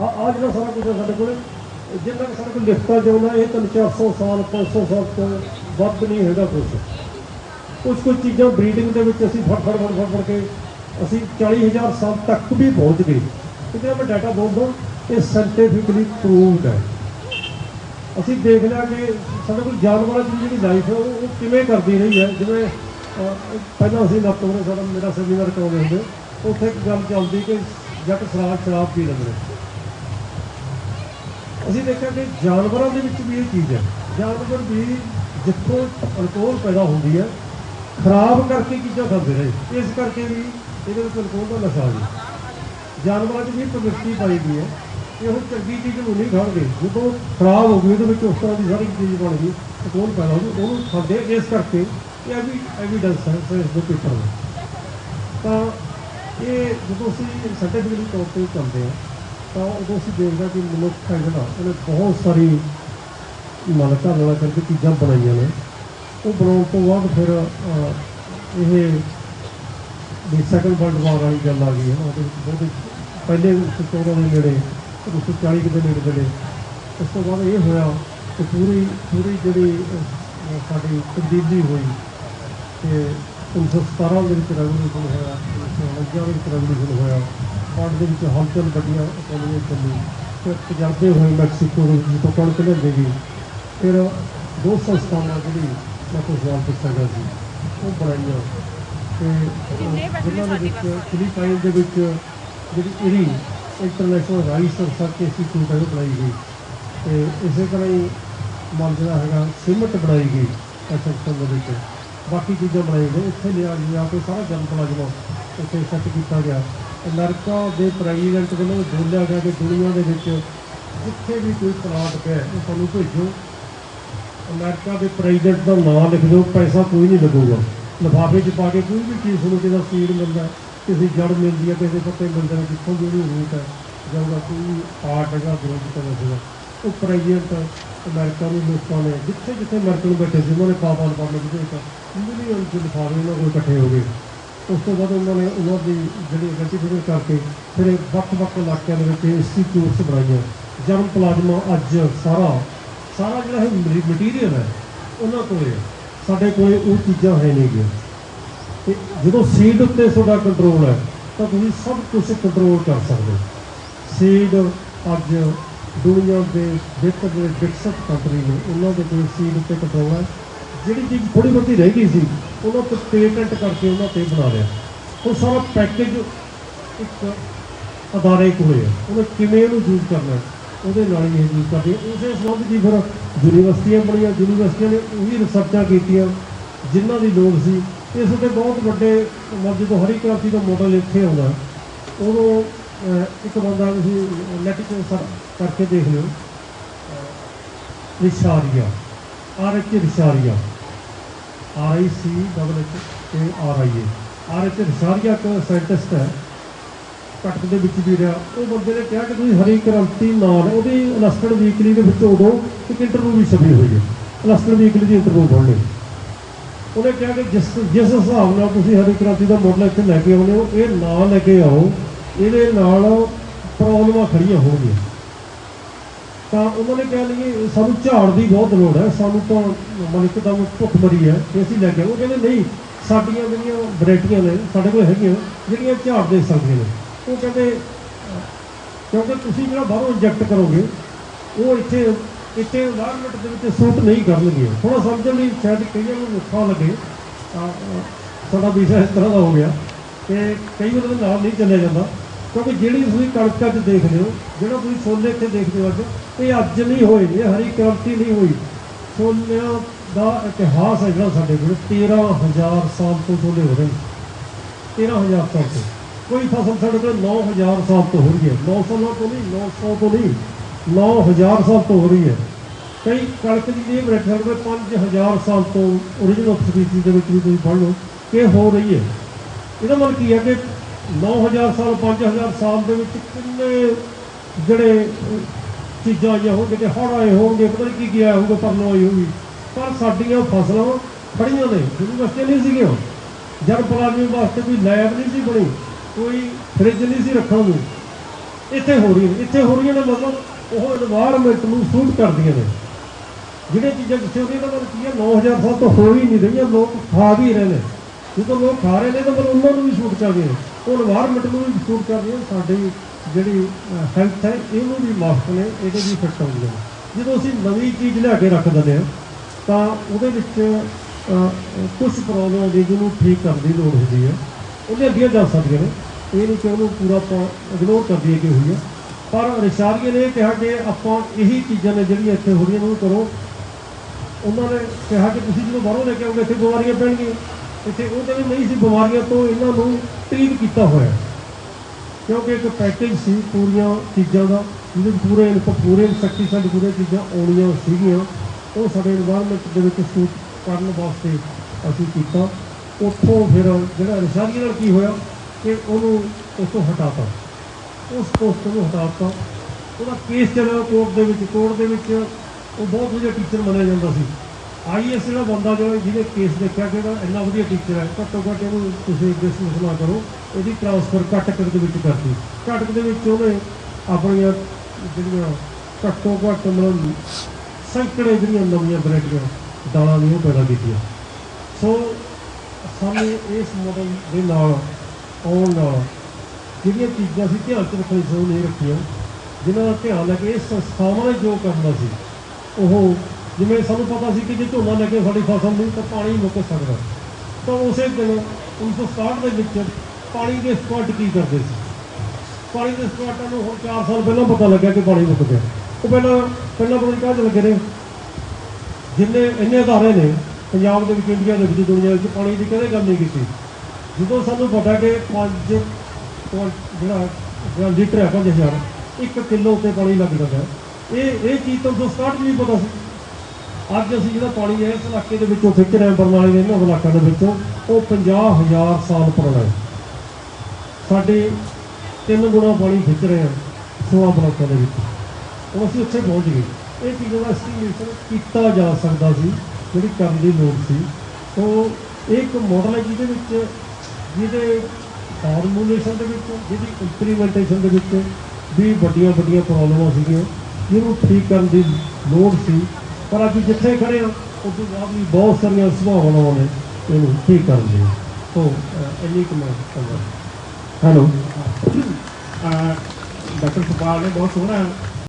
ਆ ਆ ਜਿਹੜਾ ਸਾਰਾ ਕੁਝ ਹੈ ਸਾਡੇ ਕੋਲ, ਜਿੰਨਾ ਕਿ ਸਾਡੇ ਕੋਲ ਲਿਖਤਾ ਜਾਉਂਦਾ ਇਹ ਤਾਂ 400 ਸਾਲ 500 ਸਾਲ ਤੋਂ ਵੱਧ ਨਹੀਂ ਹੈਗਾ ਕੁਝ ਕੁਝ ਕੁਝ ਚੀਜ਼ਾਂ ਬਰੀਡਿੰਗ ਦੇ ਵਿੱਚ ਅਸੀਂ ਫੜ ਫੜ ਫੜ ਫੜ ਫੜ ਕੇ ਅਸੀਂ 40000 ਸਾਲ ਤੱਕ ਵੀ ਪਹੁੰਚ ਗਏ। ਤੇ ਜਿਹੜਾ ਮੈਂ ਡਾਟਾ ਬੋਲਦਾ ਇਹ ਸਾਇੰਟੀਫਿਕਲੀ ਪ੍ਰੂਵਡ ਹੈ। ਅਸੀਂ ਦੇਖ ਲਿਆ ਕਿ ਸਾਡੇ ਕੋਲ ਜਾਨਵਰਾਂ ਦੀ ਜਿਹੜੀ ਲਾਈਫ ਹੈ, ਉਹ ਕਿਵੇਂ ਕਰਦੀ ਰਹੀ ਹੈ। ਜਿਵੇਂ ਪਹਿਲਾਂ ਅਸੀਂ ਨੱਤੋਂ ਸਾਡਾ ਮੇਰਾ ਸੈਮੀਨਾਰ ਕਰਾਉਂਦੇ ਹੁੰਦੇ, ਉੱਥੇ ਇੱਕ ਗੱਲ ਚੱਲਦੀ ਕਿ ਜੱਟ ਸ਼ਰਾਬ ਸ਼ਰਾਬ ਪੀ ਲੈਂਦੇ ਅਸੀਂ ਦੇਖਿਆ ਕਿ ਜਾਨਵਰਾਂ ਦੇ ਵਿੱਚ ਵੀ ਇਹ ਚੀਜ਼ ਹੈ। ਜਾਨਵਰ ਵੀ ਜਿੱਥੋਂ ਅਲਕੋਹਲ ਪੈਦਾ ਹੁੰਦੀ ਹੈ, ਖਰਾਬ ਕਰਕੇ ਚੀਜ਼ਾਂ ਖਾਂਦੇ ਰਹੇ ਇਸ ਕਰਕੇ ਵੀ ਇਹਦੇ ਵਿੱਚ ਅਲਕੋਹਲ ਦਾ ਨਸ਼ਾ ਜੀ ਜਾਨਵਰਾਂ 'ਚ ਵੀ ਪ੍ਰਵਿਰਤੀ ਪਾਈ ਗਈ ਹੈ। ਇਹ ਹੁਣ ਚੰਗੀ ਚੀਜ਼ ਨੂੰ ਨਹੀਂ ਖਾਣਗੇ। ਜਦੋਂ ਖਰਾਬ ਹੋ ਗਈ, ਉਹਦੇ ਵਿੱਚ ਉਸ ਤਰ੍ਹਾਂ ਦੀ ਸਾਰੀ ਚੀਜ਼ ਬਣ ਗਈ ਅਲਕੋਹਲ ਪੈਦਾ ਹੋ ਗਈ, ਉਹਨੂੰ ਖਾਂਦੇ ਇਸ ਕਰਕੇ ਇਹ ਵੀ ਐਵੀਡੈਂਸ ਹੈ ਇਸ ਦੇ ਪੇਪਰ ਵਿੱਚ। ਤਾਂ ਇਹ ਜਦੋਂ ਅਸੀਂ ਸਰਟੀਫਿਕੇਟ ਤੌਰ ਤੇ ਚੱਲਦੇ ਹਾਂ ਤਾਂ ਉਦੋਂ ਅਸੀਂ ਦੇਖਦੇ ਹਾਂ ਕਿ ਮਨੁੱਖ ਹੈ ਜਿਹੜਾ, ਉਹਨੇ ਬਹੁਤ ਸਾਰੀ ਮਨ ਨਾਲ ਕਰਕੇ ਚੀਜ਼ਾਂ ਬਣਾਈਆਂ ਨੇ। ਉਹ ਬਣਾਉਣ ਤੋਂ ਬਾਅਦ ਫਿਰ ਇਹ ਵੀ ਸੈਕੰਡ ਵਰਲਡ ਵਾਰ ਵਾਲੀ ਗੱਲ ਆ ਗਈ ਹੈ। ਉਹਦੇ ਵਿੱਚ ਬਹੁਤ ਪਹਿਲੇ 14 ਦੇ ਨੇੜੇ 140 ਦੇ ਨੇੜੇ ਜਿਹੜੇ ਉਸ ਤੋਂ ਬਾਅਦ ਇਹ ਹੋਇਆ ਕਿ ਪੂਰੀ ਪੂਰੀ ਜਿਹੜੀ ਸਾਡੀ ਤਬਦੀਲੀ ਹੋਈ ਤੇ 1917 ਦੇ ਵਿੱਚ ਰੈਵੋਲੂਸ਼ਨ ਹੋਇਆ 1949 ਦੇ ਵਿੱਚ ਰੈਵੋਲੂਸ਼ਨ ਹੋਇਆ। ਬਾਅਦ ਦੇ ਵਿੱਚ ਹਲਚਲ ਵੱਡੀਆਂ ਇਕਨੋਮੀ ਚੱਲੀ ਫਿਰ ਤਜਰਬੇ ਹੋਏ ਮੈਕਸੀਕੋ ਦੇ ਵਿੱਚ ਜਿੱਥੋਂ ਕਣਕ ਲਿਆਂਦੀ ਗਈ ਫਿਰ ਦੋ ਸੰਸਥਾਵਾਂ ਜਿਹੜੀ ਮੈਂ ਤੋਂ ਸਵਾਲ ਪੁੱਛਿਆ ਗਿਆ ਸੀ। ਉਹ ਬਣਾਈਆਂ। ਤੇ ਜਿਨ੍ਹਾਂ ਦੇ ਵਿੱਚ ਫਿਲੀਪਾਈਨ ਦੇ ਵਿੱਚ ਜਿਹੜੀ IRRI International Rice Research Institute ਹੈ ਬਣਾਈ ਗਈ। ਤੇ ਇਸੇ ਤਰ੍ਹਾਂ ਹੀ ਮਨ ਜਿਹੜਾ ਹੈਗਾ ਸਿਮਟ ਬਣਾਈ ਗਈ ਐਸੈਕਸ਼ਨ ਦੇ ਵਿੱਚ। ਬਾਕੀ ਚੀਜ਼ਾਂ ਬਣਾਈ ਗਈਆਂ ਇੱਥੇ ਲਿਆ ਗਿਆ ਕੋਈ ਸਾਰਾ ਜਨ ਪਲਾਜ਼ਮਾ ਇੱਥੇ ਸੈੱਟ ਕੀਤਾ ਗਿਆ। ਅਮਰੀਕਾ ਦੇ ਪ੍ਰੈਜ਼ੀਡੈਂਟ ਵੱਲੋਂ ਬੋਲਿਆ ਗਿਆ ਕਿ ਦੁਨੀਆ ਦੇ ਵਿੱਚ ਜਿੱਥੇ ਵੀ ਕੋਈ ਪਲਾਟ ਪਿਆ ਉਹ ਸਾਨੂੰ ਭੇਜੋ। ਅਮਰੀਕਾ ਦੇ ਪ੍ਰੈਜ਼ੀਡੈਂਟ ਦਾ ਨਾਮ ਲਿਖ ਦਿਓ, ਪੈਸਾ ਕੋਈ ਨਹੀਂ ਲੱਗੂਗਾ। ਲਿਫਾਫੇ 'ਚ ਪਾ ਕੇ ਕੋਈ ਵੀ ਚੀਜ਼ ਤੁਹਾਨੂੰ ਕਿਸੇ ਸੀਡ ਮਿਲਦਾ, ਕਿਸੇ ਜੜ ਮਿਲਦੀ ਹੈ, ਕਿਸੇ ਪੱਤੇ ਮਿਲਦੇ ਨੇ, ਜਿੱਥੋਂ ਜਿਹੜੀ ਰੂਟ ਹੈ ਜਾਊਗਾ ਕੋਈ ਆਰਟ ਹੈਗਾ ਗਰੋਥ ਕਰ ਉਹ ਪ੍ਰੈਜ਼ੀਡੈਂਟ ਅਮਰੀਕਾ ਨੂੰ ਲੋਕਾਂ ਨੇ, ਜਿੱਥੇ ਜਿੱਥੇ ਅਮਰੀਕਨ ਬੈਠੇ ਸੀ, ਉਹਨਾਂ ਨੇ ਪਾਪਾਲ ਪਾਪਾਲ ਜਿਹਦੇ ਵਿੱਚ ਮਿਲੀਅਨ ਚ ਲਿਫਾਫੇ ਉਹਨਾਂ ਕੋਲ ਇਕੱਠੇ ਹੋ ਗਏ। ਉਸ ਤੋਂ ਬਾਅਦ ਉਹਨਾਂ ਨੇ ਉਹਨਾਂ ਦੀ ਜਿਹੜੀ ਆਈਡੈਂਟੀਫਿਕੇਸ਼ਨ ਕਰਕੇ ਫਿਰ ਵੱਖ-ਵੱਖ ਇਲਾਕਿਆਂ ਦੇ ਵਿੱਚ ਇੰਸਟੀਚਿਊਟਸ ਬਣਾਈਆਂ ਜਰਮ ਪਲਾਜ਼ਮਾ ਅੱਜ ਸਾਰਾ ਸਾਰਾ ਜਿਹੜਾ ਹੈ ਮਟੀਰੀਅਲ ਹੈ, ਉਹਨਾਂ ਕੋਲ ਹੈ। ਸਾਡੇ ਕੋਲ ਉਹ ਚੀਜ਼ਾਂ ਹੈ ਨਹੀਂ ਗੀਆਂ। ਤੇ ਜਦੋਂ ਸੀਡ ਉੱਤੇ ਤੁਹਾਡਾ ਕੰਟਰੋਲ ਹੈ, ਤਾਂ ਤੁਸੀਂ ਸਭ ਕੁਝ ਕੰਟਰੋਲ ਕਰ ਸਕਦੇ ਹੋ। ਸੀਡ ਅੱਜ ਦੁਨੀਆ ਦੇ ਵਿੱਚ ਜਿਹੜੇ ਵਿਕਸਿਤ ਕੰਟਰੀ ਨੇ ਉਹਨਾਂ ਦੇ ਕੋਲ ਸੀਲ ਉੱਤੇ ਕੰਟਰੋਲ ਹੈ। ਜਿਹੜੀ ਚੀਜ਼ ਥੋੜੀ ਬਹੁਤੀ ਰਹਿ ਗਈ ਸੀ, ਉਹਨਾਂ ਤੇ ਪੇਟੈਂਟ ਕਰਕੇ ਉਹਨਾਂ ਤੇ ਬਣਾ ਲਿਆ। ਉਹ ਸਾਰਾ ਪੈਕੇਜ ਇੱਕ ਅਦਾਰੇ ਕੋਲ ਹੈ ਉਹਨੇ ਕਿਵੇਂ ਉਹਨੂੰ ਯੂਜ਼ ਕਰਨਾ ਉਹਦੇ ਨਾਲ ਹੀ ਇਹ ਯੂਜ਼ ਕਰਦੇ ਉਸੇ ਸੰਬੰਧ ਦੀ ਫਿਰ ਯੂਨੀਵਰਸਿਟੀਆਂ ਬਣੀਆਂ। ਯੂਨੀਵਰਸਿਟੀਆਂ ਨੇ ਉਹੀ ਰਿਸਰਚਾਂ ਕੀਤੀਆਂ, ਜਿਨ੍ਹਾਂ ਦੀ ਲੋੜ ਸੀ। ਇਸ ਉੱਤੇ ਬਹੁਤ ਵੱਡੇ, ਮਤਲਬ ਜਦੋਂ ਹਰੀ ਕ੍ਰਾਂਤੀ ਦਾ ਮੋਡਲ ਇੱਥੇ ਆਉਂਦਾ, ਉਦੋਂ ਇੱਕ ਬੰਦਾ ਤੁਸੀਂ ਨੈਟ 'ਤੇ ਕਰਕੇ ਦੇਖ ਲਿਓ। ਅਹ, Richharia. R H Richharia. R I C double H ਤੇ R I A R H Richharia ਇੱਕ ਸਾਇੰਟਿਸਟ ਹੈ। ਕੱਟ ਦੇ ਵਿੱਚ ਵੀ ਰਿਹਾ। ਉਹ ਬੰਦੇ ਨੇ ਕਿਹਾ ਕਿ ਤੁਸੀਂ ਹਰੀ ਕ੍ਰਾਂਤੀ ਨਾਲ ਉਹਦੀ ਅਲਸਟਡ ਵੀਕਲੀ ਦੇ ਵਿੱਚ ਉਦੋਂ ਇੱਕ ਇੰਟਰਵਿਊ ਵੀ ਛਪੀ ਹੋਈ ਹੈ। ਅਲਸਟਡ ਵੀਕਲੀ ਦੀ ਇੰਟਰਵਿਊ ਪੜ੍ਹਨੀ ਉਹਨੇ ਕਿਹਾ ਕਿ ਜਿਸ ਜਿਸ ਹਿਸਾਬ ਨਾਲ ਤੁਸੀਂ ਹਰੀ ਕ੍ਰਾਂਤੀ ਦਾ ਮੋਡਲ ਇੱਥੇ ਲੈ ਕੇ ਆਉਂਦੇ ਹੋ ਇਹ ਨਾ ਲੈ ਕੇ ਆਓ। ਇਹਦੇ ਨਾਲ ਪ੍ਰੋਬਲਮਾਂ ਖੜੀਆਂ ਹੋਣਗੀਆਂ। ਤਾਂ ਉਹਨਾਂ ਨੇ ਕਹਿ ਲਈ ਸਾਨੂੰ ਝਾੜ ਦੀ ਬਹੁਤ ਲੋੜ ਹੈ, ਸਾਨੂੰ ਤਾਂ ਮਨਿਕ ਦਾ ਭੁੱਖ ਮਰੀ ਹੈ ਤੇ ਅਸੀਂ ਲੈ ਕੇ ਉਹ ਕਹਿੰਦੇ, ਨਹੀਂ, ਸਾਡੀਆਂ ਜਿਹੜੀਆਂ ਵੈਰਾਈਟੀਆਂ ਨੇ, ਸਾਡੇ ਕੋਲ ਹੈਗੀਆਂ, ਜਿਹੜੀਆਂ ਝਾੜ ਦੇ ਸਕਦੇ ਨੇ। ਉਹ ਕਹਿੰਦੇ, ਕਿਉਂਕਿ ਤੁਸੀਂ ਜਿਹੜਾ ਬਾਹਰੋਂ ਇੰਜੈਕਟ ਕਰੋਗੇ, ਉਹ ਇੱਥੇ ਇੱਥੇ এনवायरमेंट ਦੇ ਵਿੱਚ ਸੂਟ ਨਹੀਂ ਕਰਨਗੇ ਥੋੜਾ ਸਮਝਣ ਲਈ ਸ਼ਾਇਦ ਕਈਆਂ ਨੂੰ ਨੁਕਸਾਨ ਲੱਗੇ। ਸਾਡਾ ਵਿਸ਼ਾ ਇਸ ਤਰ੍ਹਾਂ ਦਾ ਹੋ ਗਿਆ ਕਿ ਕਈ ਵਾਰ ਨਾਲ ਨਹੀਂ ਚੱਲਿਆ ਜਾਂਦਾ। ਕਿਉਂਕਿ ਜਿਹੜੀ ਤੁਸੀਂ ਕਣਕ 'ਚ ਦੇਖਦੇ ਹੋ, ਜਿਹੜਾ ਤੁਸੀਂ ਸੋਨੇ ਇੱਥੇ ਦੇਖਦੇ ਹੋ ਅੱਜ, ਇਹ ਅੱਜ ਨਹੀਂ ਹੋਏ ਇਹ ਹਰੀ ਕ੍ਰਾਂਤੀ ਨਹੀਂ ਹੋਈ। ਸੋਨਿਆਂ ਦਾ ਇਤਿਹਾਸ ਹੈ ਜਿਹੜਾ ਸਾਡੇ ਕੋਲ 13000 ਸਾਲ ਤੋਂ ਛੋਲੇ ਹੋ ਰਹੇ ਨੇ। 13000 ਸਾਲ ਤੋਂ। ਕੋਈ ਫਸਲ ਸਾਡੇ ਕੋਲ 9000 ਸਾਲ ਤੋਂ ਹੋ ਰਹੀ ਹੈ। 900 ਸਾਲ ਤੋਂ ਨਹੀਂ 900 ਤੋਂ ਨਹੀਂ 9000 ਸਾਲ ਤੋਂ ਹੋ ਰਹੀ ਹੈ। ਕਈ ਕਣਕ ਦੀ ਇਹ ਬਰੇਟ ਸਾਡੇ ਕੋਲ 5000 ਸਾਲ ਤੋਂ origignal ਸਪੀਸੀਜ਼ ਦੇ ਵਿੱਚ ਵੀ ਤੁਸੀਂ ਪੜ੍ਹ ਲਓ ਕਿ ਹੋ ਰਹੀ ਹੈ। ਇਹਦਾ ਮਤਲਬ ਕੀ ਹੈ ਕਿ 9000 ਸਾਲ 5000 ਸਾਲ ਦੇ ਵਿੱਚ ਕਿੰਨੇ ਜਿਹੜੇ ਚੀਜ਼ਾਂ ਆਈਆਂ ਹੋਣਗੇ ਤੇ ਹੜ ਆਏ ਹੋਣਗੇ, ਪਤਾ ਨਹੀਂ ਕੀ ਗਿਆ ਹੋਊਗਾ, ਪਰ ਨਾ ਆਈ ਹੋਊਗੀ। ਪਰ ਸਾਡੀਆਂ ਫਸਲਾਂ ਫੜੀਆਂ ਨੇ ਯੂਨੀਵਰਸਿਟੀ ਨਹੀਂ ਸੀਗੀਆਂ ਜਦ ਪਲਾਜ਼ਮੀ ਵਾਸਤੇ ਕੋਈ ਲੈਬ ਨਹੀਂ ਸੀ ਬਣੀ, ਕੋਈ ਫ੍ਰਿਜ ਨਹੀਂ ਸੀ ਰੱਖਣ ਨੂੰ। ਇੱਥੇ ਹੋ ਰਹੀਆਂ ਇੱਥੇ ਹੋ ਰਹੀਆਂ ਦਾ ਮਤਲਬ ਉਹ এনवायरमेंट ਨੂੰ ਸੂਟ ਕਰਦੀਆਂ ਨੇ। ਜਿਹੜੀਆਂ ਚੀਜ਼ਾਂ ਜਿੱਥੇ ਉਹਦੀਆਂ ਦਾ ਮਤਲਬ ਕੀ ਹੈ 9000 ਸਾਲ ਤੋਂ ਹੋ ਹੀ ਨਹੀਂ ਰਹੀਆਂ, ਲੋਕ ਖਾ ਵੀ ਰਹੇ ਨੇ। ਕਿਉਂਕਿ ਲੋਕ ਖਾ ਰਹੇ ਨੇ ਤਾਂ ਫਿਰ ਉਹਨਾਂ ਨੂੰ ਵੀ ਸੂਟ ਚਾਹੀਏ ਉਹ এনवायरमेंट ਨੂੰ ਵੀ ਸੂਟ ਕਰਦੇ ਆ ਸਾਡੀ ਜਿਹੜੀ ਹੈਲਥ ਹੈ, ਇਹਨੂੰ ਵੀ ਮਾਫਕ ਨੇ, ਇਹਦੇ ਵੀ ਫਿੱਟ ਹੁੰਦੇ ਨੇ। ਜਦੋਂ ਅਸੀਂ ਨਵੀਂ ਚੀਜ਼ ਲਿਆ ਕੇ ਰੱਖ ਦਿੰਦੇ ਆ ਤਾਂ ਉਹਦੇ ਵਿੱਚ ਕੁਝ ਪ੍ਰੋਬਲਮ ਹੁੰਦੀ ਜਿਹਨੂੰ ਠੀਕ ਕਰਨ ਦੀ ਲੋੜ ਹੁੰਦੀ ਹੈ। ਉਹਦੇ ਅੱਗੇ ਜਾ ਸਕਦੀਆਂ ਨੇ। ਇਹ ਨਹੀਂ ਕਿ ਉਹਨੂੰ ਪੂਰਾ ਇਗਨੋਰ ਕਰ ਦਈਏ ਕਿ ਹੋਈ ਹੈ। ਪਰ ਰਿਸ਼ਾਰੀਏ ਨੇ ਕਿਹਾ ਕਿ ਆਪਾਂ ਇਹੀ ਚੀਜ਼ਾਂ ਨੇ ਜਿਹੜੀਆਂ ਇੱਥੇ ਹੋ ਰਹੀਆਂ ਨੇ ਉਹਨੂੰ ਕਰੋ। ਉਹਨਾਂ ਨੇ ਕਿਹਾ ਕਿ ਤੁਸੀਂ ਜਦੋਂ ਬਾਹਰੋਂ ਲੈ ਕੇ ਆਉਂਗੇ ਇੱਥੇ ਬਿਮਾਰੀਆਂ ਪੈਣਗੀਆਂ। ਇੱਥੇ ਉਹ ਵਿੱਚ ਨਹੀਂ ਸੀ ਬਿਮਾਰੀਆਂ ਤੋਂ ਇਹਨਾਂ ਨੂੰ ਟ੍ਰੀਟ ਕੀਤਾ ਹੋਇਆ। ਕਿਉਂਕਿ ਇੱਕ ਪੈਕੇਜ ਸੀ ਪੂਰੀਆਂ ਚੀਜ਼ਾਂ ਦਾ, ਜਿਹਦੇ ਪੂਰੇ ਇਨਫੋ, ਪੂਰੇ ਇਨਸੈਕਟੀਸਾਈਡ ਪੂਰੇ ਚੀਜ਼ਾਂ ਆਉਣੀਆਂ ਸੀਗੀਆਂ। ਉਹ ਸਾਡੇ এনवायरमेंट ਦੇ ਵਿੱਚ ਸੂਟ ਕਰਨ ਵਾਸਤੇ ਅਸੀਂ ਕੀਤਾ। ਉੱਥੋਂ ਫਿਰ ਜਿਹੜਾ ਰਿਸ਼ਾਦੀ ਨਾਲ ਕੀ ਹੋਇਆ ਕਿ ਉਹਨੂੰ ਉਸ ਉਸੋਂ ਹਟਾਤਾ। ਉਸ ਪੋਸਟ ਨੂੰ ਹਟਾਤਾ। ਉਹਦਾ ਕੇਸ ਚੱਲਿਆ ਕੋਰਟ ਦੇ ਵਿੱਚ ਕੋਰਟ ਦੇ ਵਿੱਚ ਉਹ ਬਹੁਤ ਵਧੀਆ ਟੀਚਰ ਮੰਨਿਆ ਜਾਂਦਾ ਸੀ। ਆਈਐਸ ਦਾ ਬੰਦਾ ਜੋ ਜਿਹਨੇ ਕੇਸ ਦੇਖਿਆ ਕਿ ਇਹਦਾ ਇੰਨਾ ਵਧੀਆ ਟੀਚਰ ਹੈ। ਘੱਟੋ ਘੱਟ ਇਹਨੂੰ ਤੁਸੀਂ ਡਿਸਮਿਸ ਨਾ ਕਰੋ, ਇਹਦੀ ਟ੍ਰਾਂਸਫਰ ਕੱਟਕ ਦੇ ਵਿੱਚ ਕਰਤੀ। ਕੱਟਕ ਦੇ ਵਿੱਚ ਉਹਨੇ ਆਪਣੀਆਂ ਜਿਹੜੀਆਂ ਘੱਟੋ ਘੱਟ ਮਤਲਬ ਸੈਂਕੜੇ ਜਿਹੜੀਆਂ ਨਵੀਆਂ ਵੈਰਾਈਟੀਆਂ ਦਾਲਾਂ ਦੀਆਂ ਉਹ ਪੈਦਾ ਕੀਤੀਆਂ। ਸੋ ਸਾਨੂੰ ਇਸ ਮਾਡਲ ਦੇ ਨਾਲ, ਆਉਣ ਨਾਲ ਜਿਹੜੀਆਂ ਚੀਜ਼ਾਂ ਸੀ ਧਿਆਨ ਚ ਰੱਖਣੀ ਸੀ ਨਹੀਂ ਰੱਖੀਆਂ, ਜਿਨ੍ਹਾਂ ਦਾ ਧਿਆਨ ਲੈ ਕੇ ਇਸ ਸੰਸਥਾਵਾਂ ਨੇ ਜੋ ਕਰਨਾ ਸੀ, ਉਹ ਜਿਵੇਂ ਸਾਨੂੰ ਪਤਾ ਸੀ ਕਿ ਜੇ ਝੋਨਾ ਲੱਗੇ ਸਾਡੀ ਫਸਲ ਨੂੰ ਤਾਂ ਪਾਣੀ ਮੁੱਕ ਸਕਦਾ। ਤਾਂ ਉਸੇ ਦਿਨ 1967 ਦੇ ਵਿੱਚ ਪਾਣੀ ਦੇ ਸਪਾਟ ਕੀ ਕਰਦੇ ਸੀ? ਪਾਣੀ ਦੇ ਸਪਾਟਾਂ ਨੂੰ ਹੁਣ 4 ਸਾਲ ਪਹਿਲਾਂ ਪਤਾ ਲੱਗਿਆ ਕਿ ਪਾਣੀ ਮੁੱਕ ਗਿਆ। ਉਹ ਪਹਿਲਾਂ ਪਹਿਲਾਂ ਪਤਾ ਨਹੀਂ ਕਾਹਦੇ ਲੱਗੇ ਨੇ। ਜਿੰਨੇ, ਇੰਨੇ ਅਦਾਰੇ ਨੇ ਪੰਜਾਬ ਦੇ ਵਿੱਚ, ਇੰਡੀਆ ਦੇ ਵਿੱਚ, ਦੁਨੀਆ ਵਿੱਚ ਪਾਣੀ ਦੀ ਕਦੇ ਗੱਲ ਨਹੀਂ ਕੀਤੀ। ਜਦੋਂ ਸਾਨੂੰ ਪਤਾ ਕਿ 5 ਜਿਹੜਾ ਜਿਹੜਾ ਲੀਟਰ ਹੈ 5000 ਇੱਕ ਕਿਲੋ ਉੱਤੇ ਪਾਣੀ ਲੱਗ ਜਾਂਦਾ ਹੈ। ਇਹ ਇਹ ਚੀਜ਼ ਤਾਂ ਉਸ ਸਟਾਰਟ ਨਹੀਂ ਪਤਾ ਸੀ। ਅੱਜ ਅਸੀਂ ਜਿਹੜਾ ਪਾਣੀ ਹੈ, ਇਸ ਇਲਾਕੇ ਦੇ ਵਿੱਚੋਂ ਖਿੱਚ ਰਹੇ ਹਾਂ ਬਰਨਾਲੇ ਦੇ ਇਹਨਾਂ ਇਲਾਕਿਆਂ ਦੇ ਵਿੱਚੋਂ, ਉਹ 50000 ਸਾਲ ਪੁਰਾਣਾ ਹੈ। ਸਾਡੇ ਤਿੰਨ ਗੁਣਾ ਪਾਣੀ ਖਿੱਚ ਰਹੇ ਹਾਂ 16 ਬਲਾਕਾਂ ਦੇ ਵਿੱਚ। ਉਹ ਅਸੀਂ ਉੱਥੇ ਪਹੁੰਚ ਗਏ। ਇਹ ਚੀਜ਼ਾਂ ਦਾ ਐਸਟੀਮੇਸ਼ਨ ਕੀਤਾ ਜਾ ਸਕਦਾ ਸੀ, ਜਿਹੜੀ ਕਰਨ ਦੀ ਲੋੜ ਸੀ। ਸੋ ਇਹ ਇੱਕ ਮਾਡਲ ਹੈ ਜਿਹਦੇ ਵਿੱਚ, ਜਿਹਦੇ ਫਾਰਮੂਲੇਸ਼ਨ ਦੇ ਵਿੱਚ, ਜਿਹਦੀ ਇੰਪਲੀਮੈਂਟੇਸ਼ਨ ਦੇ ਵਿੱਚ ਵੀ ਵੱਡੀਆਂ ਵੱਡੀਆਂ ਪ੍ਰੋਬਲਮਾਂ ਸੀਗੀਆਂ, ਜਿਹਨੂੰ ਠੀਕ ਕਰਨ ਦੀ ਲੋੜ ਸੀ। ਪਰ ਅੱਜ ਜਿੱਥੇ ਖੜੇ ਹਾਂ ਤੋਂ ਬਾਅਦ ਵੀ ਬਹੁਤ ਸਾਰੀਆਂ ਸੰਭਾਵਨਾਵਾਂ ਨੇ। ਇਹਨੂੰ ਠੀਕ ਕਰਨ ਦੀ ਅਹ, ਇੰਨੀ ਕੁ ਮੈਂ ਕਹਾਂ ਹੈਲੋ। ਡਾਕਟਰ ਸੁਪਾਲ ਨੇ ਬਹੁਤ ਸੋਹਣਾ